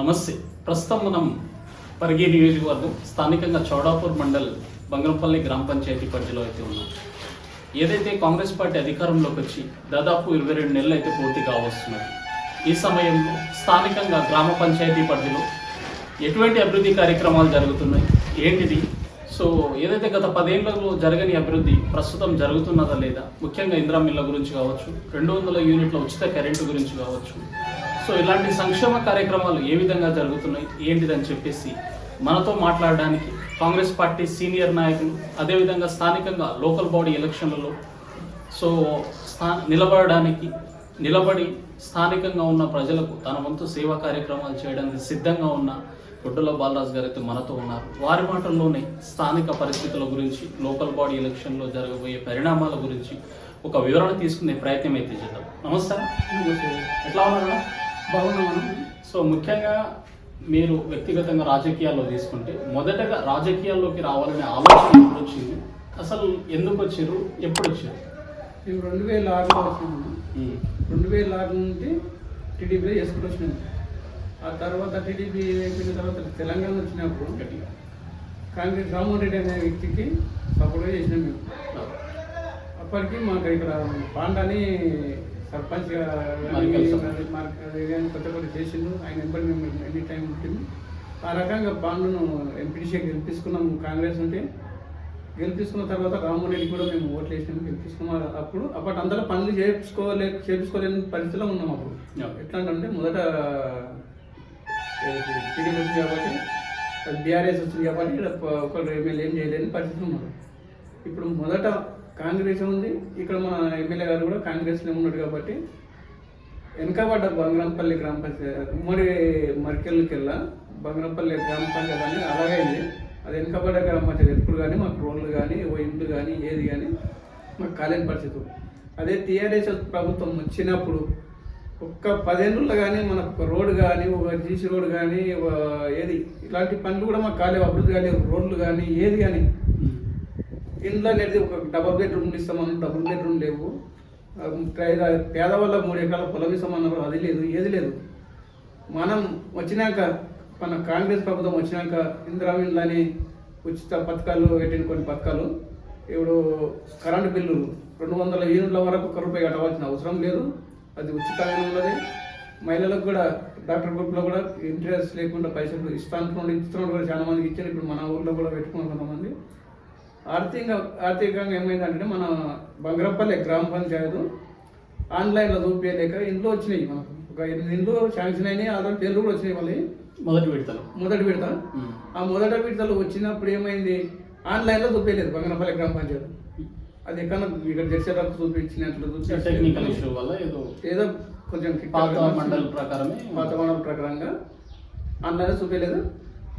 నమస్తే. ప్రస్తుతం మనం పరిగి నియోజకవర్గం స్థానికంగా చౌడాపూర్ మండల్ బంగంపల్లి గ్రామ పంచాయతీ పరిధిలో అయితే ఉన్నాం. ఏదైతే కాంగ్రెస్ పార్టీ అధికారంలోకి వచ్చి దాదాపు ఇరవై రెండు నెలలు అయితే పూర్తి కావస్తున్నది ఈ సమయంలో స్థానికంగా గ్రామ పంచాయతీ పరిధిలో ఎటువంటి అభివృద్ధి కార్యక్రమాలు జరుగుతున్నాయి ఏంటిది? సో ఏదైతే గత పదేళ్ళలో జరగని అభివృద్ధి ప్రస్తుతం జరుగుతున్నదా లేదా? ముఖ్యంగా ఇందిరా మిల్ల గురించి కావచ్చు రెండు వందల యూనిట్ల ఉచిత కరెంటు గురించి కావచ్చు సో ఇలాంటి సంక్షేమ కార్యక్రమాలు ఏ విధంగా జరుగుతున్నాయి? ఏంటిదని చెప్పేసి మనతో మాట్లాడడానికి కాంగ్రెస్ పార్టీ సీనియర్ నాయకులు అదేవిధంగా స్థానికంగా లోకల్ బాడీ ఎలక్షన్లలో సో స్థా నిలబడడానికి నిలబడి స్థానికంగా ఉన్న ప్రజలకు తన వంతు సేవా కార్యక్రమాలు చేయడానికి సిద్ధంగా ఉన్న గుడ్డల బాలరాజు గారు అయితే మనతో ఉన్నారు. వారి మాటల్లోనే స్థానిక పరిస్థితుల గురించి లోకల్ బాడీ ఎలక్షన్లో జరగబోయే పరిణామాల గురించి ఒక వివరణ తీసుకునే ప్రయత్నం అయితే చేద్దాం. నమస్తే. ఎట్లా ఉన్నారు బాగున్నాను సో ముఖ్యంగా మీరు వ్యక్తిగతంగా రాజకీయాల్లో తీసుకుంటే మొదటగా రాజకీయాల్లోకి రావాలనే ఆలోచన ఎప్పుడు వచ్చింది? అసలు ఎందుకు వచ్చారు? ఎప్పుడు వచ్చారు? మేము రెండు వేల ఆరులో వచ్చినాము. రెండు వేల ఆరు నుండి టీడీపీలో చేసుకుంటూ వచ్చినాము. ఆ తర్వాత టీడీపీ అయిపోయిన తర్వాత తెలంగాణ వచ్చినప్పుడు గట్టిగా. కాంగ్రెస్ రామ్మోహన్ రెడ్డి అనే వ్యక్తికి సపోర్ట్గా చేసినాం మేము. అప్పటికి మాకు ఇక్కడ పాండాని సర్పంచ్గా మరికల్ కొత్త కొత్త చేసిండు ఆయన ఎంబడి మేము ఎనీ టైం ఉంటుంది. ఆ రకంగా పాండును ఎంపీడీసీ గెలిపించుకున్నాం కాంగ్రెస్ ఉంటే గెలిపించుకున్న తర్వాత రామ్మోహన్ రెడ్డి కూడా మేము ఓట్లు వేసినాము గెలిపించుకున్నాం. అప్పుడు అప్పటి అందరూ పనులు చేయించుకోలే చేయించుకోలేని పరిస్థితిలో ఉన్నాం అప్పుడు. ఎట్లా అంటే మొదట టీడీపీ వచ్చింది కాబట్టి బీఆర్ఎస్ వచ్చింది కాబట్టి ఒకరు ఎమ్మెల్యే ఏం చేయలేని పరిస్థితి ఉన్నారు. ఇప్పుడు మొదట కాంగ్రెస్ ఉంది. ఇక్కడ మన ఎమ్మెల్యే గారు కూడా కాంగ్రెస్లో ఉన్నాడు కాబట్టి వెనకబడ్డ బంగరంపల్లి గ్రామ పంచాయతీ ఉమ్మడి మరికెళ్ళకెళ్ళ బంగరంపల్లి గ్రామ పంచాయతీ అని అలాగైంది అది వెనకబడ్డ గ్రామ పంచాయతీ ఎప్పుడు కానీ మాకు రోడ్లు కానీ ఓ ఇండ్లు కానీ ఏది కానీ మాకు కాలేని పరిస్థితి. అదే టీఆర్ఎస్ ప్రభుత్వం వచ్చినప్పుడు ఒక్క పదేళ్ళు కానీ మన రోడ్డు కానీ ఒక జీసీ రోడ్ కానీ ఒక ఏది ఇలాంటి పనులు కూడా మాకు కాలేవు అభివృద్ధి కాలేవు రోడ్లు కానీ ఏది కానీ ఇంట్లో అనేది ఒక డబుల్ బెడ్రూమ్ ఇస్తామని డబుల్ బెడ్రూమ్ లేవు. పేదవాళ్ళ మూడు ఎకరాల పొలం ఇస్తామన్నారు అది లేదు ఏది లేదు. మనం వచ్చినాక మన కాంగ్రెస్ ప్రభుత్వం వచ్చినాక ఇందిరామిల్లని ఉచిత పథకాలు పెట్టిన కొన్ని పథకాలు. ఇప్పుడు కరెంటు బిల్లు రెండు వందల యూనిట్ల వరకు ఒక రూపాయి కట్టవలసిన అవసరం లేదు. అది ఉచితంగా ఉన్నది. మహిళలకు కూడా డాక్టర్ గ్రూప్లో కూడా ఇంట్రెస్ట్ లేకుండా పైసలు ఇస్తాను ఇస్తున్నాడు కూడా చాలా మందికి ఇచ్చారు. ఇప్పుడు మన ఊర్లో కూడా పెట్టుకున్నారు కొంతమంది. ఆర్థికంగా ఆర్థికంగా ఏమైందంటే మన బంగరపల్లి గ్రామ పంచాయతీ ఆన్లైన్లో చూపించలేక ఇంట్లో వచ్చినాయి మనకు. ఒక ఎనిమిది ఇండ్లు శాంక్షన్ అయినాయి ఆల్రెడీ పేర్లు కూడా వచ్చినాయి మళ్ళీ. మొదటి విడతలు. మొదటి విడత. ఆ మొదటి విడతలు వచ్చినప్పుడు ఏమైంది? ఆన్లైన్లో చూపించలేదు బంగనపల్లి గ్రామ పంచాయతీ. అది ఎక్కడ ఇక్కడ చేసేటప్పుడు చూపించినట్లు చూపించి టెక్నికల్ ఇష్యూ వల్ల ఏదో ఏదో కొంచెం పాత మండలి ప్రకారమే పాత మండలం ప్రకారంగా ఆన్లైన్లో చూపించలేదు.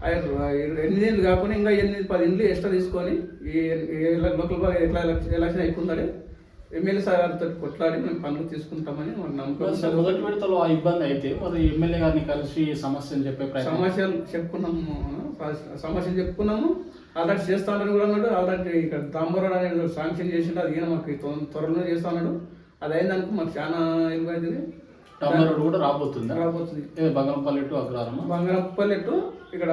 ఎనిమిది ఏళ్ళు కాకుండా ఇంకా ఎనిమిది పది ఇండ్లు ఎక్స్ట్రా తీసుకొని ఈ లోకల్ ఎట్లా ఎలక్షన్ అయిపోతుందని ఎమ్మెల్యే సార్తో కొట్లాడి మేము పనులు తీసుకుంటామని మాకు నమ్మకం మొదటి విడతలో ఆ ఇబ్బంది అయితే మరి ఎమ్మెల్యే గారిని కలిసి సమస్యను చెప్పే సమస్యలు చెప్పుకున్నాము సమస్యలు చెప్పుకున్నాము. ఆల్రెడీ చేస్తానని కూడా అన్నాడు ఆల్రెడీ ఇక్కడ దాంబరోడ్ అనేది శాంక్షన్ చేసిండు అది మాకు త్వ- త్వరలో చేస్తా అన్నాడు అది అయిందనుకో మాకు చాలా ఇబ్బంది. కూడా రాబోతుందా? రాబోతుంది. బంగారంపల్లి టు అగ్రహారమా బంగారపల్లి టు ఇక్కడ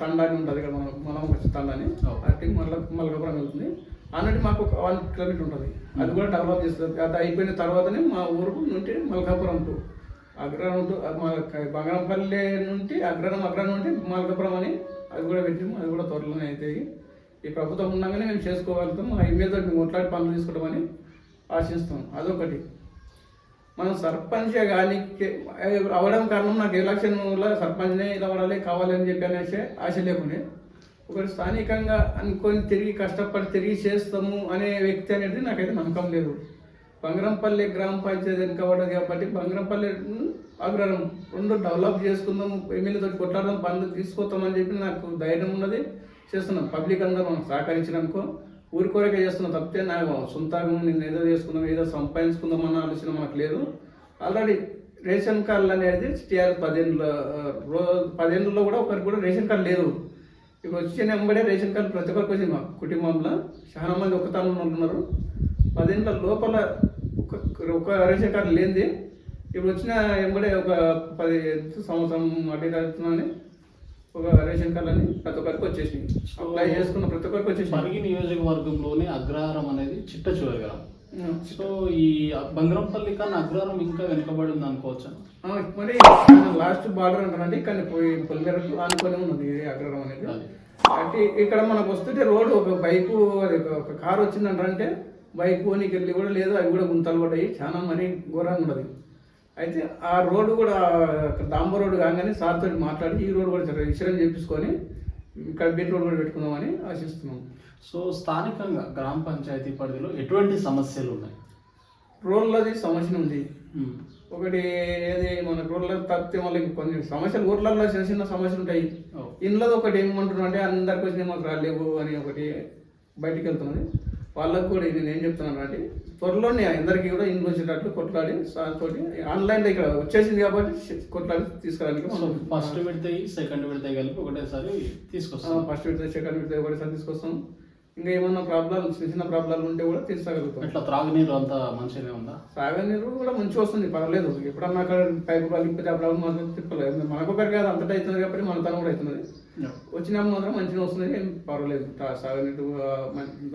తండా అని ఉంటుంది ఇక్కడ మనం మనం వచ్చి తండా అని. అట్టి మల్ల మల్లకపురం వెళ్తుంది. అన్నట్టు మాకు ఒక వన్ కిలోమీటర్ ఉంటుంది. అది కూడా డెవలప్ చేస్తుంది అది అయిపోయిన తర్వాతనే మా ఊరు నుండి మల్కాపురం టు. అగ్రహారం టు మా బంగారంపల్లి నుండి అగ్రహారం అగ్రహారం నుండి మల్కాపురం అని అది కూడా పెట్టాము అది కూడా త్వరలోనే అవుతాయి ఈ ప్రభుత్వం ఉండగానే మేము చేసుకోగలుగుతాం. ఆ మీద మేము కొట్లాడి పనులు తీసుకుంటామని ఆశిస్తాం అదొకటి. మనం సర్పంచ్ కానీ అవడం కారణం నాకు ఎలక్షన్లో సర్పంచ్నే ఇలా పడాలి కావాలని చెప్పి అనేసి ఆశ లేకుండే. ఒకటి స్థానికంగా అనుకొని తిరిగి కష్టపడి తిరిగి చేస్తాము అనే వ్యక్తి అనేది నాకైతే నమ్మకం లేదు. బంగరంపల్లి గ్రామ పంచాయతీ వెనుకబడ్డది కాబట్టి బంగరంపల్లి అగ్రహం రెండు డెవలప్ చేసుకుందాం ఎమ్మెల్యేతో కొట్లాడడం బంద్ తీసుకొస్తామని చెప్పి నాకు ధైర్యం ఉన్నది. చేస్తున్నాం. పబ్లిక్ అందరూ మనం సహకరించిననుకో ఊరి కోరిక చేస్తున్నాం తప్పితే నాకు సొంతంగా నేను ఏదో చేసుకుందాం ఏదో సంపాదించుకుందాం అన్న ఆలోచన మనకు లేదు. ఆల్రెడీ రేషన్ కార్డులు అనేది టీఆర్ పదేళ్ళ రోజు పదిహేనులో కూడా ఒకరికి కూడా రేషన్ కార్డు లేదు. ఇప్పుడు వచ్చిన వెంబడే రేషన్ కార్డు ప్రతి ఒక్కరికి వచ్చింది మా కుటుంబంలో చాలా మంది ఒక తను ఉన్నారు. పదేళ్ళ లోపల ఒక ఒక రేషన్ కార్డు లేనిది. ఇప్పుడు వచ్చిన వెంబడే ఒక పది సంవత్సరం అటు ఇటు అవుతుందని ఒక రేషన్ కార్డు అని ప్రతి ఒక్కరికి వచ్చేసింది. అప్లై చేసుకున్న ప్రతి ఒక్కరికి వచ్చేసింది. పరిగి నియోజకవర్గంలోనే అగ్రహారం అనేది చిట్ట చివరి గ్రామం. సో ఈ బంగరంపల్లి కన్నా అగ్రహారం ఇంకా వెనుకబడి ఉంది అనుకోవచ్చా? మరి లాస్ట్ బార్డర్ అంటారండి కానీ పోయి పొలిమేరకు ఆనుకొని ఉన్నది అగ్రహారం అనేది. అంటే ఇక్కడ మనకు వస్తుంటే రోడ్ ఒక బైకు ఒక- కారు వచ్చిందంటే బైక్ పోనీకి వెళ్ళి కూడా లేదు అవి కూడా గుంతలు పడ్డాయి. చాలా మరీ ఘోరంగా ఉన్నది అయితే ఆ రోడ్డు కూడా డాంబర్ రోడ్డు కాగానే సార్ తోటి మాట్లాడి ఈ రోడ్ కూడా ఇన్సూరెన్స్ చేపించుకొని ఇక్కడ బీట్ రోడ్ కూడా పెట్టుకుందామని ఆశిస్తున్నాం. సో స్థానికంగా గ్రామ పంచాయతీ పరిధిలో ఎటువంటి సమస్యలు ఉన్నాయి? రోడ్లది సమస్య ఉంది. ఒకటి ఏది మన రోడ్ల తప్పితే మళ్ళీ కొన్ని సమస్యలు ఊర్లలో చిన్న చిన్న సమస్యలు ఉంటాయి. ఇంట్లో ఒకటి ఏమంటున్నారు అంటే అందరికి వచ్చిన మాకు రాలేవు అని ఒకటి బయటికి వెళ్తున్నది. వాళ్ళకు కూడా ఇది నేను ఏం చెప్తున్నాను అంటే త్వరలోనే అందరికీ కూడా ఇంట్లో వచ్చేటట్లు కొట్లాడి తోటి ఆన్లైన్లో ఇక్కడ వచ్చేసింది కాబట్టి కొట్లాడి తీసుకురావడానికి సో ఫస్ట్ విడత సెకండ్ విడత కలిపి ఒకటేసారి తీసుకొస్తాం. ఫస్ట్ విడత సెకండ్ విడత ఒకటిసారి తీసుకొస్తాం. ఇంకా ఏమన్నా ప్రాబ్లాలు చిన్న చిన్న ప్రాబ్లాలు ఉంటే కూడా తీసుకురాగలుగుతాం ఇట్లా త్రాగునీరు అంతా మంచిగానే ఉందా? సాగనీరు కూడా మంచిగా వస్తుంది పర్వాలేదు. ఎప్పుడన్నా అక్కడ పైపు కలిపి అప్పుడు మాత్రం తిప్పలేదు. మనకొకటి కాదు అంతటా అవుతుంది కాబట్టి మన తను కూడా అవుతున్నది వచ్చినప్పుడు మాత్రం మంచిగా వస్తుంది ఏం పర్వాలేదు. సాగునీరు ఆ,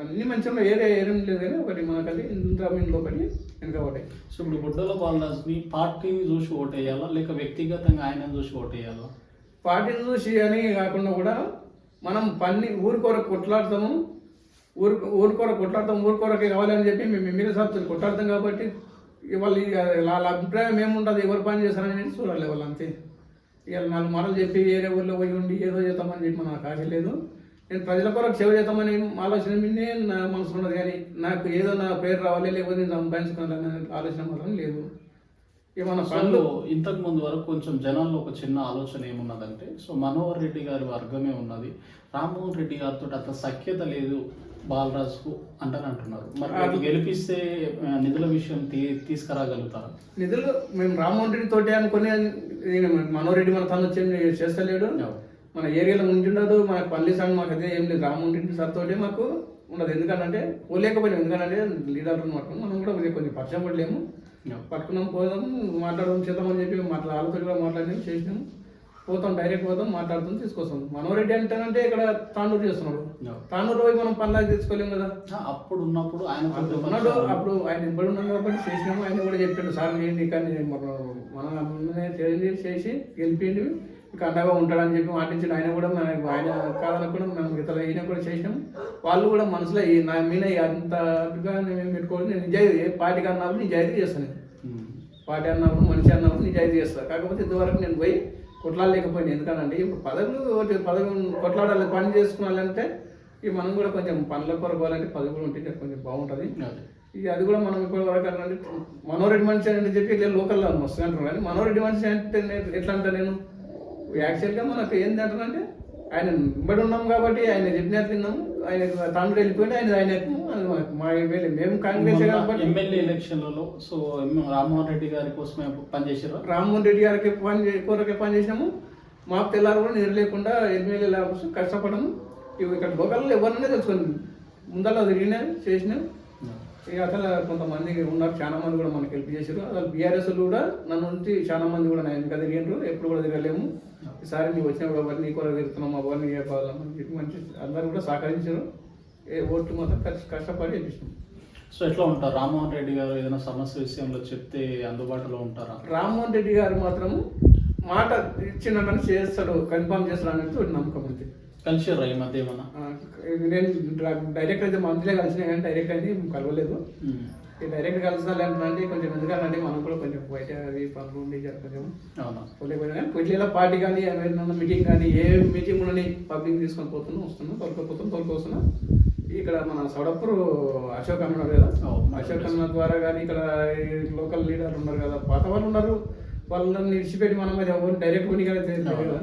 అన్ని మంచిగా. ఏరియా ఏరేం లేదు కానీ ఒకటి మనకది ఇంత ఇంట్లో ఒకటి వెనక ఒకటి సో ఇప్పుడు బుడ్డల బాలరాజుని పార్టీని చూసి ఓటేయాలా? లేక వ్యక్తిగతంగా ఆయన చూసి ఓటేయాలా? పార్టీని చూసి అని కాకుండా కూడా మనం పన్ని ఊరి కొరకు కొట్లాడతాము ఊరు ఊరి కొరకు కొట్లాడతాం ఊరి కొరకే కావాలని చెప్పి మేము ఎమ్మెల్యే సార్తో కొట్లాడతాం కాబట్టి వాళ్ళు వాళ్ళ అభిప్రాయం ఏముంటుంది ఎవరు పని చేస్తారని చూడాలి వాళ్ళు అంతే. ఇక నాలుగు మాటలు చెప్పి వేరే ఊళ్ళో పోయి ఉండి ఏదో చేద్దామని చెప్పి నాకు ఆశ లేదు. నేను ప్రజల కొరకు సేవ చేద్దామని ఆలోచన మీదే నా మనసులో ఉన్నది కానీ నాకు ఏదో నా పేరు రావాలి లేకపోతే నేను సంపాదించుకోవాలనే ఆలోచన మాత్రం లేదు. సో పనులు? ఇంతకు ముందు వరకు కొంచెం జనాల్లో ఒక చిన్న ఆలోచన ఏమున్నదంటే సో మనోహర్ రెడ్డి గారి వర్గమే ఉన్నది. రామ్మోహన్ రెడ్డి గారితో అంత సఖ్యత లేదు. బాలరాజుకు అంటారు అంటున్నారు. మరి రేపు గెలిపిస్తే నిధుల విషయం తీ తీసుకురాగలుగుతారా? నిధులు మేము రామ్మోహన్ రెడ్డి తోటి అనుకుని మనోరెడ్డి మన తను వచ్చి చేస్తలేడు. మన ఏరియాలో ఉంటుండదు మన పల్లి సాంగ్ మాకు అదే ఏం లేదు. రామ్మోహన్ రెడ్డి సార్ తోటి మాకు ఉండదు. ఎందుకంటే పోలేకపోయినాం. ఎందుకంటే లీడర్ అనమాట మనం కూడా కొంచెం పరిచయం పడలేము పట్టుకున్నాం పోదాం మాట్లాడదాం చేద్దామని చెప్పి మాట్లా వాళ్ళతో కూడా మాట్లాడినాం చేసినాం. పోతాం డైరెక్ట్ పోతాం మాట్లాడుతాం తీసుకొస్తాం. మనోరెడ్డి అంటేనంటే ఇక్కడ తాండూరు చేస్తున్నాడు. తాండూరు పోయి మనం పనులకు తెచ్చుకోలేం కదా. అప్పుడు ఉన్నప్పుడు ఆయన అప్పుడు ఉన్నాడు అప్పుడు ఆయన ఇబ్బడి ఉన్నాడు కాబట్టి చేసినాము ఆయన కూడా చెప్పాడు సార్ చేయండి కానీ మన చేయండి చేసి గెలిపిండి ఇక అండగా ఉంటాడని చెప్పి మాటించాడు ఆయన కూడా మన ఆయన కాదనకుండా మనం ఇతర ఈయన కూడా చేసినాం వాళ్ళు కూడా మనసులో నా మీద అంత మేము పెట్టుకోవాలి నేను నిజాయితీ ఏ పార్టీకి అన్నప్పుడు నిజాయితీ చేస్తాను నేను. పార్టీ అన్నప్పుడు మనిషి అన్నప్పుడు నిజాయితీ చేస్తాను కాకపోతే ఇంతవరకు నేను పోయి కొట్లాడలేకపోయినా. ఎందుకంటే ఇప్పుడు పదవులు ఒకటి పదవి కొట్లాడాలి పని చేసుకోవాలంటే ఇక మనం కూడా కొంచెం పనుల కొరకు పోవాలంటే పదవులు ఉంటే కొంచెం బాగుంటుంది. ఇక అది కూడా మనం ఇప్పటి వరకు అంటే మనోరెడ్డి మనిషి అని చెప్పి లోకల్లో వస్తుంది అంటారు కానీ మనోరెడ్డి మనిషి అంటే నేను ఎట్లా అంటే నేను? యాక్చువల్గా మనకు ఏంటి అంటారంటే ఆయన ఇబ్బడి ఉన్నాం కాబట్టి ఆయన చెప్పినట్టు విన్నాము. ఆయన తండ్రి వెళ్ళిపోయింది ఆయన ఆయన మా ఎమ్మెల్యే మేము కాంగ్రెస్ కాబట్టి. ఎమ్మెల్యే ఎలక్షన్లలో సో రామ్మోహన్ రెడ్డి గారి కోసమే పనిచేసారు రామ్మోహన్ రెడ్డి గారికి పని కొరకే పని చేసినాము మాకు తెల్లారు కూడా నిద్ర లేకుండా ఎమ్మెల్యే లేకపోతే కష్టపడము. ఇవి ఇక్కడ లోకల్లో ఎవరినైనా తెలుసుకుంది ముందర తిరిగినా చేసినాం ఇక అసలు కొంతమంది ఉన్నారు చాలా మంది కూడా మనకి హెల్ప్ చేశారు. అసలు బీఆర్ఎస్ కూడా నన్ను ఉంచి చాలా మంది కూడా నేను ఇంకా తిరిగిండ్రు ఎప్పుడు కూడా తిరగలేము. ఈసారి నీకు వచ్చినప్పుడు ఎవరు నీ కూడా తిరుగుతున్నాం ఎవరిని చెప్పాలని చెప్పి మంచి అందరు కూడా సహకరించారు. ఏ ఓట్లు మాత్రం కష్ట- కష్టపడి చేపించాం సో ఎట్లా ఉంటారు? రామ్మోహన్ రెడ్డి గారు ఏదైనా సమస్య విషయంలో చెప్తే అందుబాటులో ఉంటారా? రామ్మోహన్ రెడ్డి గారు మాత్రం మాట ఇచ్చిన చేస్తాడు కన్ఫర్మ్ చేస్తాడు అనేది నమ్మకం ఉంది. కలిసిర్రా ఈ మధ్య ఏమన్నా? నేను డైరెక్ట్ అయితే మంత్లీ కలిసినా కానీ డైరెక్ట్ అయితే కలవలేదు. డైరెక్ట్ కలిసాలంటే కొంచెం ఎందుకంటే మనం కూడా కొంచెం బయట అవి పనులు ఉండి కొంచెం అవునా. పోలేకపోయినా కానీ పార్టీ కానీ ఏమైనా మీటింగ్ కానీ ఏ మీటింగ్ ఉండని పబ్లిక్ తీసుకొని పోతున్నాం వస్తున్నాం తొలకపోతాం తొలకొస్తున్నాం. ఇక్కడ మన సౌడపూర్ అశోక్ అన్న కదా. అశోక్ అన్న ద్వారా కానీ ఇక్కడ లోకల్ లీడర్లు ఉన్నారు కదా. పాత వాళ్ళు ఉన్నారు. వాళ్ళని విడిచిపెట్టి మనం అది ఎవరు డైరెక్ట్ తెలియదు కదా.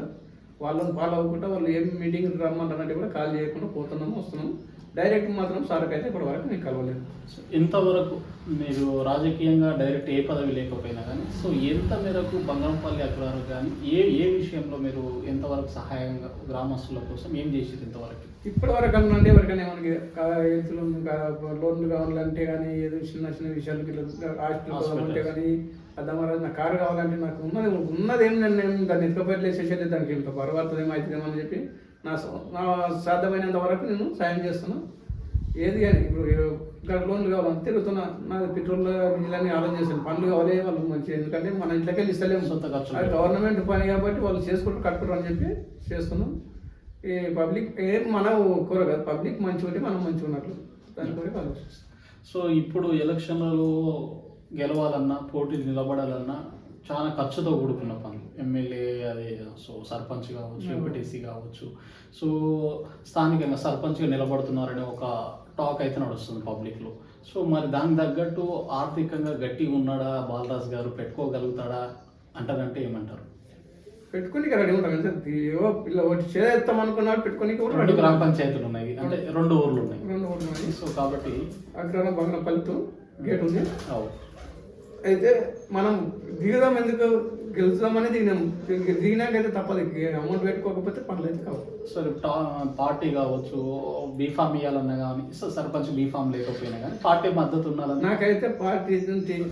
వాళ్ళని ఫాలో అవ్వకుండా వాళ్ళు ఏం మీటింగ్ రమ్మంటారంటే కూడా కాల్ చేయకుండా పోతున్నాము వస్తున్నాం డైరెక్ట్ మాత్రం సార్కి అయితే ఇప్పటి వరకు నేను కలవలేదు. సో ఇంతవరకు మీరు రాజకీయంగా డైరెక్ట్ ఏ పదవి లేకపోయినా కానీ సో ఎంత మేరకు బంగారంపల్లి అగ్రహారం కానీ ఏ ఏ విషయంలో మీరు ఎంతవరకు సహాయంగా గ్రామస్తుల కోసం ఏం చేసారు ఇంతవరకు? ఇప్పటి వరకు అంటే ఎవరికైనా మనకి ఎత్తులు లోన్లు కావాలంటే కానీ ఏదో చిన్న చిన్న విషయాలకి హాస్పిటల్. కావాలంటే కానీ అద్దమరాజు నా కారు కావాలంటే నాకు ఉన్నది ఉన్నది ఏం నేను నేను దాన్ని ఎత్తుకపోయట్లేదు చేసేది దానికి ఇంత పర్వాలేదు ఏమవుతుందేమో అని చెప్పి నా నా సాధ్యమైనంత వరకు నేను సాయం చేస్తున్నా. ఏది కానీ ఇప్పుడు ఇక్కడ లోన్లు కావాలని తిరుగుతున్నా. నా పెట్రోల్ బిల్లులని ఆలోచన చేస్తాను పనులు కావాలి వాళ్ళు మంచి ఎందుకంటే మన ఇంట్లోకి వెళ్ళి ఇస్తలేము సొంత ఖర్చులు. అది గవర్నమెంట్ పని కాబట్టి వాళ్ళు చేసుకుంటూ కట్టుకుంటారు అని చెప్పి చేస్తున్నాం. ఈ పబ్లిక్ ఏం మన కూర కాదు పబ్లిక్ మంచి ఉంటే మనం మంచిగా ఉన్నట్లు. దాని గురించి ఆలోచిస్తాం సో ఇప్పుడు ఎలక్షన్లలో గెలవాలన్నా పోటీ నిలబడాలన్నా చాలా ఖర్చుతో కూడుకున్న పని ఎమ్మెల్యే అదే సో సర్పంచ్ కావచ్చు ఎంపీటీసీ కావచ్చు. సో స్థానికంగా సర్పంచ్గా నిలబడుతున్నారనే ఒక టాక్ అయితే నడుస్తుంది పబ్లిక్లో సో మరి దానికి తగ్గట్టు ఆర్థికంగా గట్టిగా ఉన్నాడా బాలరాజ్ గారు పెట్టుకోగలుగుతాడా అంటారంటే ఏమంటారు? పెట్టుకుని రెడీ ఉంటాం ఏవో పిల్ల ఒకటి చేస్తాం అనుకున్నాడు పెట్టుకొని రెండు గ్రామ పంచాయతీలు ఉన్నాయి అంటే రెండు ఊర్లు ఉన్నాయి. రెండు ఊళ్ళు ఉన్నాయి. సో కాబట్టి అగ్రహం బంగ్లపల్లితో గేట్ ఉంది. అవు అయితే మనం దిగుదాం ఎందుకు? గెలుచుదామని దిగినాం. దిగి- దిగినాకైతే తప్పదు. అమౌంట్ పెట్టుకోకపోతే పనులు అయితే కావు. సరే టా- పార్టీ కావచ్చు బీఫామ్ ఇవ్వాలన్నా కానీ సో సర్పంచ్ బీఫామ్ లేకపోయినా కానీ పార్టీ మద్దతు ఉన్నదన్న నాకైతే పార్టీ నుంచి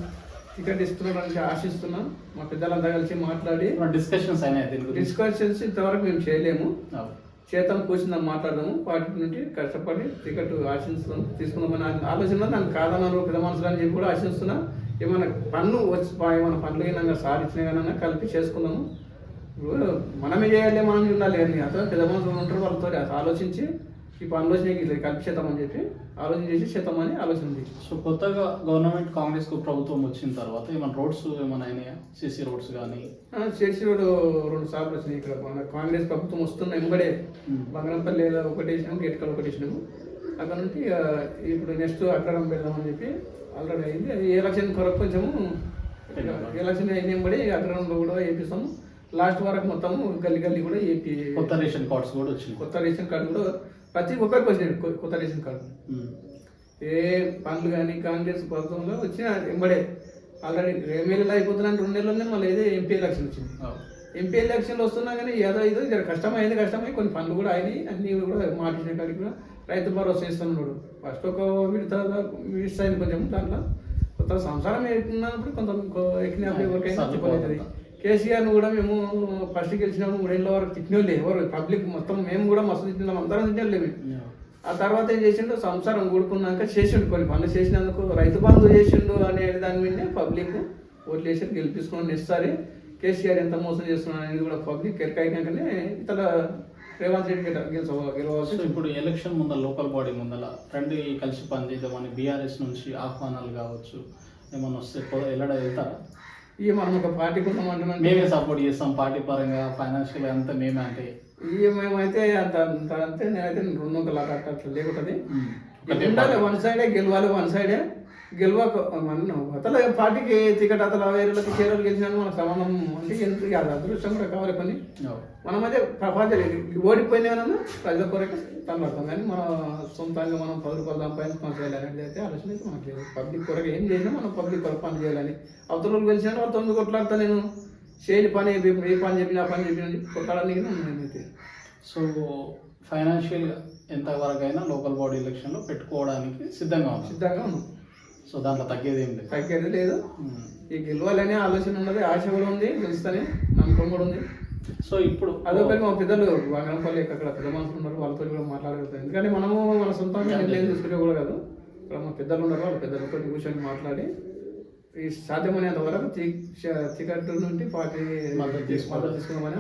టికెట్ ఇస్తున్నారని ఆశిస్తున్నాం. మా పెద్దలంతా కలిసి మాట్లాడి డిస్కషన్స్ అయినాయి డిస్కషన్స్ ఇంతవరకు మేము చేయలేము. చేతం కూర్చుందాం మాట్లాడదాము. పార్టీ నుండి కష్టపడి టికెట్ ఆశిస్తున్నాం తీసుకుందామని ఆలోచన దానికి కాదన్నారు పెద్ద మనుషులు అని చెప్పి కూడా ఆశిస్తున్నా. ఏమైనా పనులు వచ్చి ఏమైనా పనులు అయినా సార్ ఇచ్చిన కానీ కలిపి ఇప్పుడు మనమే చేయాలి మనం ఉండాలి అని అతను పెద్ద మనుషులు ఉంటారు వాళ్ళతో ఆలోచించి ఈ పనులు వచ్చినాయి ఇది కలిపి చేద్దామని చెప్పి ఆలోచన చేసి చేద్దామని ఆలోచన ఉంది. సో కొత్తగా గవర్నమెంట్ కాంగ్రెస్కు ప్రభుత్వం వచ్చిన తర్వాత ఏమైనా రోడ్స్ ఏమైనా అయినాయా? సిసి రోడ్స్ కానీ చేసిరోడు రెండు సార్లు వచ్చినాయి ఇక్కడ. మన కాంగ్రెస్ ప్రభుత్వం వస్తున్న ఎంబడే. బంగారంపల్లి ఒకటి వేసినాము గేట్కల్ ఒకటి వేసినాము. అక్కడ నుంచి ఇప్పుడు నెక్స్ట్ అగ్రహం వెళ్దామని చెప్పి ఆల్రెడీ అయింది. ఎలక్షన్ కొరకు కొంచెము ఎలక్షన్ అయిన ఎంబడి అగ్రహంలో కూడా వేపిస్తాము లాస్ట్ వరకు మొత్తము గల్లీ గల్లీ కూడా ఏపీ కొత్త రేషన్ కార్డ్స్ కూడా వచ్చింది కొత్త రేషన్ కార్డు కూడా ప్రతి ఒక్కరికి వచ్చినాయి. కొత్త రేషన్ కార్డు. ఏ పనులు కానీ కాంగ్రెస్ ప్రభుత్వంలో వచ్చిన ఎంబడే ఆల్రెడీ ఎమ్మెల్యేలు అయిపోతున్నాను రెండు నెలలు మళ్ళీ ఏదో ఎంపీ ఎలక్షన్ వచ్చింది. ఎంపీ ఎలక్షన్లు వస్తున్నా కానీ ఏదో ఏదో కష్టమైంది కష్టమై కొన్ని పనులు కూడా అయినాయి. అన్నీ కూడా మాటిన కాడికి కూడా రైతు భరోసా ఇస్తున్నాడు. ఫస్ట్ ఒక విడత మిస్ అయింది కొంచెం దాంట్లో కొత్త సంసారం ఎక్కున్నప్పుడు కొంత ఎక్కినప్పుడు ఎవరికైనా చెప్పలేదు కేసీఆర్ను కూడా మేము ఫస్ట్ గెలిచినప్పుడు మూడేళ్ళ వరకు తిట్టినోళ్ళే ఎవరు? పబ్లిక్ మొత్తం మేము కూడా మస్తు తిట్టినాం అందరం తిట్టినోళ్ళే మేము. ఆ తర్వాత ఏం చేసిండు? సంసారం కూడుకున్నాక చేసిండు కొన్ని పనులు. చేసినందుకు రైతు బంధు చేసిండు అనే దాని మీదనే పబ్లిక్ ఓట్లు వేసి గెలిపించుకోండి ఇస్తారు కేసీఆర్ ఎంత మోసం చేస్తున్నాడు అనేది కూడా పబ్లిక్ ఎరకాయినాకనే ఇతర రేవంత్ రెడ్డి గెల- గెలిచ సో గెలవాల్సి ఇప్పుడు ఎలక్షన్ ముందర లోకల్ బాడీ ముందర రండి కలిసి పనిచేద్దామని బీఆర్ఎస్ నుంచి ఆహ్వానాలు కావచ్చు. ఏమన్నా వస్తే ఎల్లడా వెళ్తారా? ఇక మనం ఒక పార్టీ కోసం అంటున్నాం మేమే సపోర్ట్ చేస్తాం పార్టీ పరంగా ఫైనాన్షియల్ అంతా మేమే అంటే. ఇక మేమైతే అంత అంత నేనైతే రెండు ఒక లాగా అట్లా లేకుంటుంది. ఉండాలి వన్ సైడే గెలవాలి వన్ సైడే. గెలవక మన అతల పార్టీకి టికెట్ అతల వేరేళ్ళకి చేరలు గెలిచినా మనకు సంబంధం అంటే ఎంత ఇక అది అదృష్టం కూడా కావాలి కొన్ని అవు. మనమైతే ప్రపంచం ఓడిపోయినా ప్రజల కొరకు తనలాడతాం కానీ మన సొంతంగా మనం పది రూపాయలు సంపాదించుకొని చేయాలి అనేది అయితే ఆలోచన అయితే మనకి లేదు. పబ్లిక్ కొరకు ఏం చేసినా మనం పబ్లిక్ కొరకు పని చేయాలని. అవతల గెలిచినా వాళ్ళు తొమ్మిది కొట్లాడతా నేను. చేయని పని ఏ పని చెప్పినా పని చెప్పినా కొట్టాలని నేనైతే సో ఫైనాన్షియల్ ఎంత వరకు అయినా లోకల్ బాడీ ఎలక్షన్లో పెట్టుకోవడానికి సిద్ధంగా ఉన్నాం. సిద్ధంగా ఉన్నాం. సో దాంట్లో తగ్గేది ఏం లేదు. తగ్గేది లేదు. ఈ గెలవాలనే ఆలోచన ఉన్నది ఆశ కూడా ఉంది గెలుస్తానే నమ్మకం కూడా ఉంది. సో ఇప్పుడు అదొకటి మా పెద్దలు వాగనపల్లి అక్కడ పెద్ద మనుషులు ఉన్నారు వాళ్ళతో కూడా మాట్లాడగలుగుతాం. ఎందుకంటే మనము మన సొంతంగా నిర్ణయం తీసుకునే కూడా కాదు. ఇక్కడ మా పెద్దలు ఉన్నారు వాళ్ళ పెద్దలతో కూర్చొని మాట్లాడి ఈ సాధ్యమైనంత వరకు టికెట్ నుండి పార్టీ మద్దతు. మద్దతు ఉన్నాం.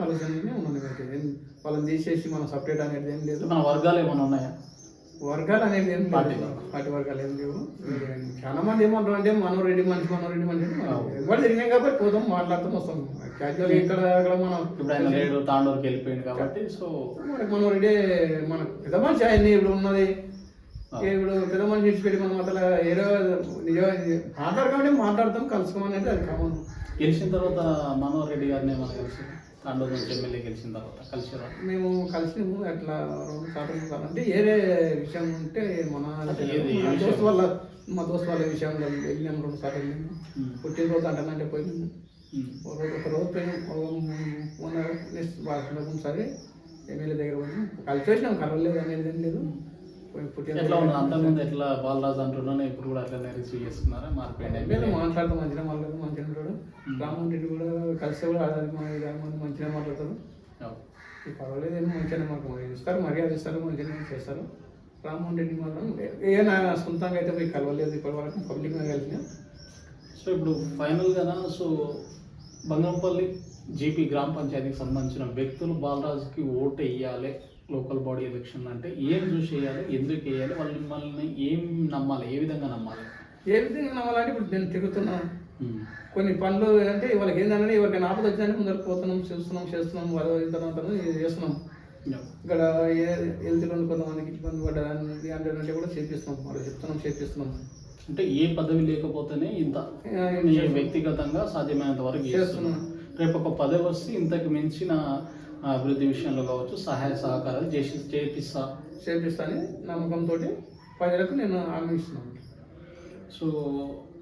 మేమైతే. ఏం వాళ్ళని తీసేసి మనం సపరేట్ అనేది ఏం లేదు. మన వర్గాలు ఏమైనా ఉన్నాయా? వర్గాలు అనేది ఏం పార్టీ. వర్గాలు ఏం లేవు. చాలా మంది ఏమంటారు అంటే మనం రెడ్డి మనిషి మనం రెడ్డి మనిషి మనం ఎవరు తిరిగినాం కాబట్టి పోతాం మాట్లాడతాం వస్తాం. క్యాజువల్ ఇక్కడ అక్కడ మనం ఇప్పుడు తాండూరుకి వెళ్ళిపోయింది కాబట్టి సో మనకి మనం రెడీ మన పెద్ద మనిషి ఆయన ఇప్పుడు ఉన్నది. ఇప్పుడు పెద్ద మనిషి విడిచిపెట్టి మనం అసలు ఏదో నిజ మాట్లాడకండి మాట్లాడతాం కలుసుకోమని అంటే అది కామన్. గెలిచిన తర్వాత మనోహర్ రెడ్డి గారిని ఏమైనా కలిసి తాండూరు నుంచి ఎమ్మెల్యే గెలిచిన తర్వాత కలిసిరా మేము కలిసి అట్లా రెండు సార్లు అంటే ఏరే విషయం ఉంటే మన అంటే మా విషయం? దోస్తు వాళ్ళ మా దోస్తు వాళ్ళ విషయంలో వెళ్ళినాము రెండు సార్లు వెళ్ళినాము ఉమ్. పుట్టినరోజు అంటానంటే పోయినాము. ఒక రోజు ఒక రోజు పోయినాం. ఒక మొన్న నెక్స్ట్ ఒకసారి ఎమ్మెల్యే దగ్గర పోయినాం. కలిసి వచ్చినాం కలవలేదు అనేది ఏం లేదు. ఎట్లా ఉంది అంతకుముందు ఎట్లా బాలరాజు అంటున్నాను ఇప్పుడు కూడా అట్లనే రిసీవ్ చేసుకున్నారా మీద మార్పు మాట్లాడతాం మంచిగా మాట్లాడతాం మంచిగా ఉంటాడు. రామ్మోహన్ రెడ్డి కూడా కలిసి కూడా మంది మంచిగా మాట్లాడతారు ఈ పర్వాలేదు ఏమో మంచిగానే మాకు ఇస్తారు మర్యాద ఇస్తారు మంచిగానే చేస్తారు. రామ్మోహన్ రెడ్డి మాత్రం ఏ- నా సొంతంగా అయితే పోయి కలవలేదు ఇప్పటి వరకు పబ్లిక్గా కలిసిన. సో ఇప్పుడు ఫైనల్గా సో బంగంపల్లి జీపీ గ్రామ పంచాయతీకి సంబంధించిన వ్యక్తులు బాలరాజుకి ఓటు వేయాలి లోకల్ బాడీ ఎలక్షన్ అంటే ఏం చూసి వేయాలి ఎందుకు వేయాలి వాళ్ళు మిమ్మల్ని ఏం నమ్మాలి ఏ విధంగా నమ్మాలి ఏ విధంగా నమ్మాలంటే ఇప్పుడు నేను తిరుగుతున్నాను. కొన్ని పనులు అంటే వాళ్ళకి ఏంటంటే ఎవరికి ఆపద వచ్చిందంటే ముందర పోతున్నాం చూస్తున్నాం చేస్తున్నాం వాళ్ళు ఇంతనంతరం చేస్తున్నాం. ఇక్కడ హెల్త్లో కొంతమందికి ఇబ్బంది పడ్డారని అంటే కూడా చేపిస్తున్నాం వాళ్ళు చెప్తున్నాం చేపిస్తున్నాం అంటే ఏ పదవి లేకపోతేనే ఇంత వ్యక్తిగతంగా సాధ్యమైనంత వరకు చేస్తున్నా. రేపు ఒక పదవి వస్తే ఇంతకు మించిన అభివృద్ధి విషయంలో కావచ్చు సహాయ సహకారాలు చేసి చేపిస్తా. చేపిస్తానని నమ్మకంతో ప్రజలకు నేను హామీ ఇస్తున్నాను సో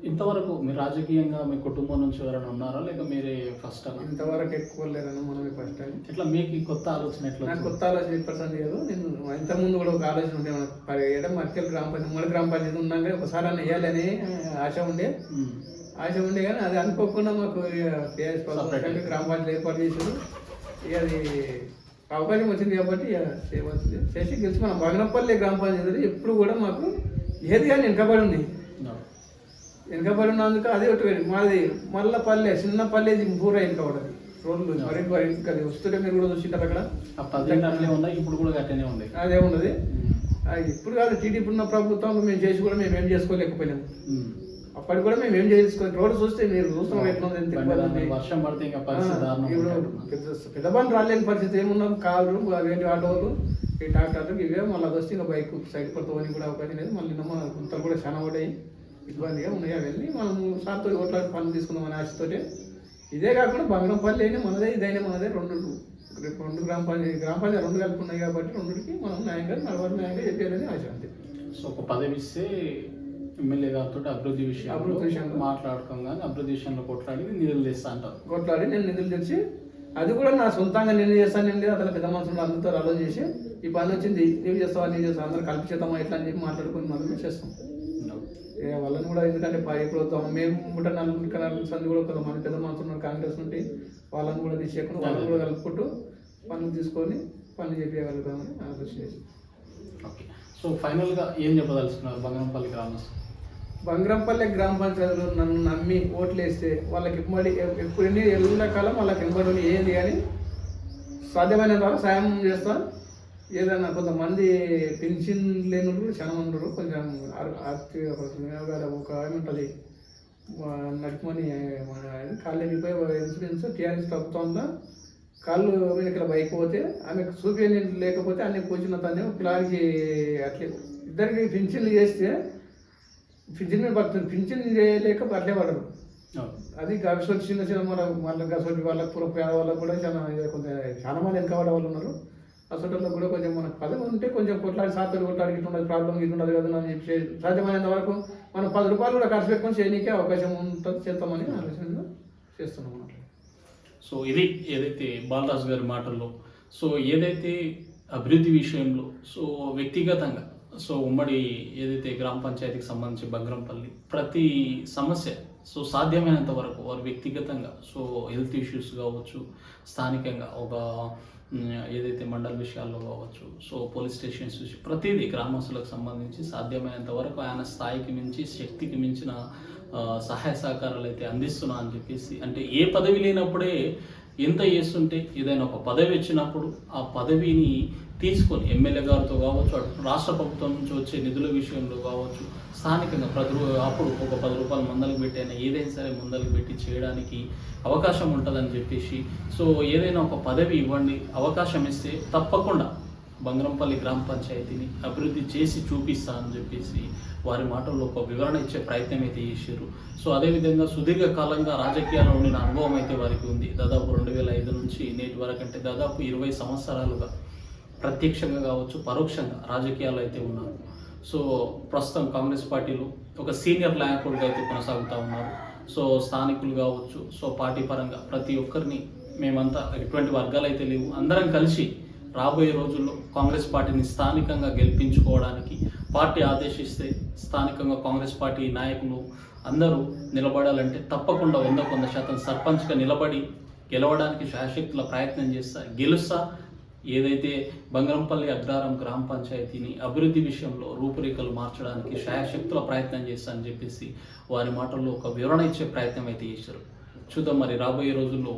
ఇంతవరకు మీ రాజకీయంగా మీ కుటుంబం నుంచి ఎవరైనా ఉన్నారా? లేక మీరే ఫస్ట్ ఇంతవరకు ఎక్కువ లేదన్న మనమే ఫస్ట్ టైం. ఇట్లా మీకు కొత్త ఆలోచన ఎట్లా నాకు? కొత్త ఆలోచన చెప్పండి లేదు. నేను ఇంతకుముందు కూడా ఒక ఆలోచన ఉండే మనకు ఏడ మర్కెల్ గ్రామ పంచాయతీ మూల గ్రామ పంచాయతీ ఉన్నాక ఒకసారి అన్న వేయాలని ఆశ ఉండే. ఆశ ఉండే కానీ అది అనుకోకుండా మాకు పిఎస్. గ్రామ పంచాయతీ ఏర్పాటు చేశారు. ఇక అది అవకాశం వచ్చింది కాబట్టి ఇక చేయవలసింది. చేసి గెలిచి మన బగనపల్లి గ్రామ పంచాయతీ ఎప్పుడు కూడా మాకు ఏది కానీ వెనకబడి ఉంది. వెనకబడి ఉన్నందుకు అదే ఒకటి. మాది మల్ల పల్లె చిన్న పల్లె ఇది పూర వెనకబడది రోడ్లు మరి మరి ఇంకా అది వస్తుంటే మీరు కూడా చూసింటారు అక్కడ. ఇప్పుడు కూడా గట్టనే ఉంది అదే ఉన్నది. అది ఇప్పుడు కాదు టీడీపీ ఉన్న ప్రభుత్వం మేము చేసి కూడా మేము ఏం చేసుకోలేకపోయినాం. ఉమ్. అప్పటికి కూడా మేము ఏం చేసుకోలేదు రోడ్డు చూస్తే మీరు చూస్తున్నాం ఎట్లా. వర్షం పడితే ఇంకా పరిస్థితి. పెద్ద బండి రాలేని పరిస్థితి ఏమున్నాం? కార్లు అవేంటి ఆటోలు ఈ ట్రాక్టర్లు ఇవే. మళ్ళీ వస్తే ఇంకా బైక్ సైడ్ పడుతుంది కూడా అవకాశం లేదు. మళ్ళీ మన గుంతలు కూడా చాలా పడ్డాయి. ఇబ్బందిగా ఉన్నాయి అవన్నీ. మనం సార్తో ఓట్ల పనులు తీసుకుందాం అనే ఆశతోటి. ఇదే కాకుండా బంగరంపల్లి అయినా మనదే ఇదైనా మనదే రెండు రేపు రెండు గ్రామ పంచాయతీ గ్రామ పంచాయతీ రెండు కలిపి ఉన్నాయి కాబట్టి రెండుకి మనం న్యాయంగా నలభై న్యాయంగా చెప్పాలని ఆశ అంతే. సో ఒక పదవి ఇస్తే ఎమ్మెల్యే గారితో అభివృద్ధి విషయంలో అభివృద్ధి విషయంలో. మాట్లాడుకోం కానీ అభివృద్ధి విషయంలో కొట్లాడి నిధులు తెస్తా అంటారు. కొట్లాడి నేను నిధులు తెచ్చి అది కూడా నా సొంతంగా నేను చేస్తాను నేను లేదు అతను పెద్ద మనుషులు అందరితో ఆలోచన చేసి ఈ పని వచ్చింది నువ్వు చేస్తావా నేను చేస్తావు అందరూ కలిపి చేద్దామా ఇట్లా అని చెప్పి మాట్లాడుకుని మాత్రమే చేస్తాం. ఏ వాళ్ళని కూడా ఎందుకంటే పై ప్రభుత్వం మేము కూడా నలుగురు నలుగురు సంది కూడా కొంతమంది పెద్ద మనుషులు కాంగ్రెస్ నుండి వాళ్ళని కూడా తీసేయకుండా వాళ్ళని కూడా కలుపుకుంటూ పనులు తీసుకొని పనులు చెప్పగలుగుతామని ఆలోచన చేసి ఓకే. సో ఫైనల్గా ఏం చెప్పదలుచుకున్నారు? బంగనంపల్లి గ్రామస్ బంగ్రంపల్లె గ్రామ పంచాయతీలో నన్ను నమ్మి ఓట్లు వేస్తే వాళ్ళకి ఇమ్మడి ఎప్పుడు ఎన్ని కాలం వాళ్ళకి ఇమ్మడి ఏంది కానీ సాధ్యమైనంత వరకు సాయం చేస్తా. ఏదైనా కొంతమంది పెన్షన్ లేని వాళ్ళు చాలా కొంచెం ఆర్థిక ఒక ఏముంటుంది నడుపుకొని మన కాలేజీ పోయి ఇన్సూరెన్స్ టీఆర్ఎస్ ప్రభుత్వంలో కాళ్ళు వెనకల బైక్ పోతే ఆమెకు చూపి లేకపోతే అన్ని కూర్చున్న తనే పిల్లలకి అట్లే. ఇద్దరికి పెన్షన్లు చేస్తే పింఛన్ పడుతుంది. పింఛన్ చేయలేక అట్లే పడరు. అది గసోటి చిన్న చిన్న మన మళ్ళీ గసోటి వాళ్ళకి పూర్వ పేద వాళ్ళకి కూడా చాలా కొంచెం చాలా మంది వెనకబడే వాళ్ళు ఉన్నారు. అసలు కూడా కొంచెం మనకు పదవి ఉంటే కొంచెం కొట్లాడి సార్లు కొట్లాడి ఇటు ఉన్నది ప్రాబ్లం ఇది ఉన్నది కదా అని చెప్పి సాధ్యమైనంత వరకు మనం పది రూపాయలు కూడా ఖర్చు పెట్టుకొని చేయనీకే అవకాశం ఉంటుంది చేస్తామని ఆలోచన చేస్తున్నాం అన్నమాట. సో ఇది ఏదైతే బాలరాజు గారి మాటల్లో సో ఏదైతే అభివృద్ధి విషయంలో సో వ్యక్తిగతంగా సో ఉమ్మడి ఏదైతే గ్రామ పంచాయతీకి సంబంధించి బగ్రంపల్లి ప్రతి సమస్య సో సాధ్యమైనంత వరకు వారు వ్యక్తిగతంగా సో హెల్త్ ఇష్యూస్ కావచ్చు స్థానికంగా ఒక ఏదైతే మండల విషయాల్లో కావచ్చు సో పోలీస్ స్టేషన్స్ విషయం ప్రతిదీ గ్రామస్తులకు సంబంధించి సాధ్యమైనంత వరకు ఆయన స్థాయికి మించి శక్తికి మించిన సహాయ సహకారాలు అయితే అందిస్తున్నా అని చెప్పేసి అంటే ఏ పదవి లేనప్పుడే ఎంత చేస్తుంటే ఏదైనా ఒక పదవి వచ్చినప్పుడు ఆ పదవిని తీసుకొని ఎమ్మెల్యే గారితో కావచ్చు అటు రాష్ట్ర ప్రభుత్వం నుంచి వచ్చే నిధుల విషయంలో కావచ్చు స్థానికంగా ప్రతి అప్పుడు ఒక పది రూపాయలు ముందలకు పెట్టైనా ఏదైనా సరే ముందలకు పెట్టి చేయడానికి అవకాశం ఉంటుందని చెప్పేసి సో ఏదైనా ఒక పదవి ఇవ్వండి అవకాశం ఇస్తే తప్పకుండా బంగరంపల్లి గ్రామ పంచాయతీని అభివృద్ధి చేసి చూపిస్తా అని చెప్పేసి వారి మాటల్లో ఒక వివరణ ఇచ్చే ప్రయత్నం అయితే చేశారు. సో అదేవిధంగా సుదీర్ఘకాలంగా రాజకీయాల్లో ఉండిన అనుభవం అయితే వారికి ఉంది. దాదాపు రెండు వేల ఐదు నుంచి నేటి వరకు అంటే దాదాపు ఇరవై సంవత్సరాలుగా ప్రత్యక్షంగా కావచ్చు పరోక్షంగా రాజకీయాలు అయితే ఉన్నారు. సో ప్రస్తుతం కాంగ్రెస్ పార్టీలో ఒక సీనియర్ నాయకుడిగా అయితే కొనసాగుతూ ఉన్నారు. సో స్థానికులు కావచ్చు సో పార్టీ పరంగా ప్రతి ఒక్కరిని మేమంతా ఎటువంటి వర్గాలు అయితే లేవు. అందరం కలిసి రాబోయే రోజుల్లో కాంగ్రెస్ పార్టీని స్థానికంగా గెలిపించుకోవడానికి పార్టీ ఆదేశిస్తే స్థానికంగా కాంగ్రెస్ పార్టీ నాయకులు అందరూ నిలబడాలంటే తప్పకుండా వంద వంద శాతం సర్పంచ్గా నిలబడి గెలవడానికి శాశక్తుల ప్రయత్నం చేస్తా గెలుస్తా ఏదైతే బంగరంపల్లి అగ్రారం గ్రామ పంచాయతీని అభివృద్ధి విషయంలో రూపురేఖలు మార్చడానికి శాయశక్తుల ప్రయత్నం చేస్తానని చెప్పేసి వారి మాటల్లో ఒక వివరణ ఇచ్చే ప్రయత్నం అయితే చేశారు. చూద్దాం మరి రాబోయే రోజుల్లో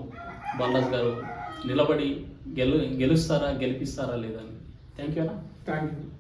బాలాజ్ గారు నిలబడి గెలు గెలుస్తారా గెలిపిస్తారా లేదని థ్యాంక్ యూ అన్న. Thank you.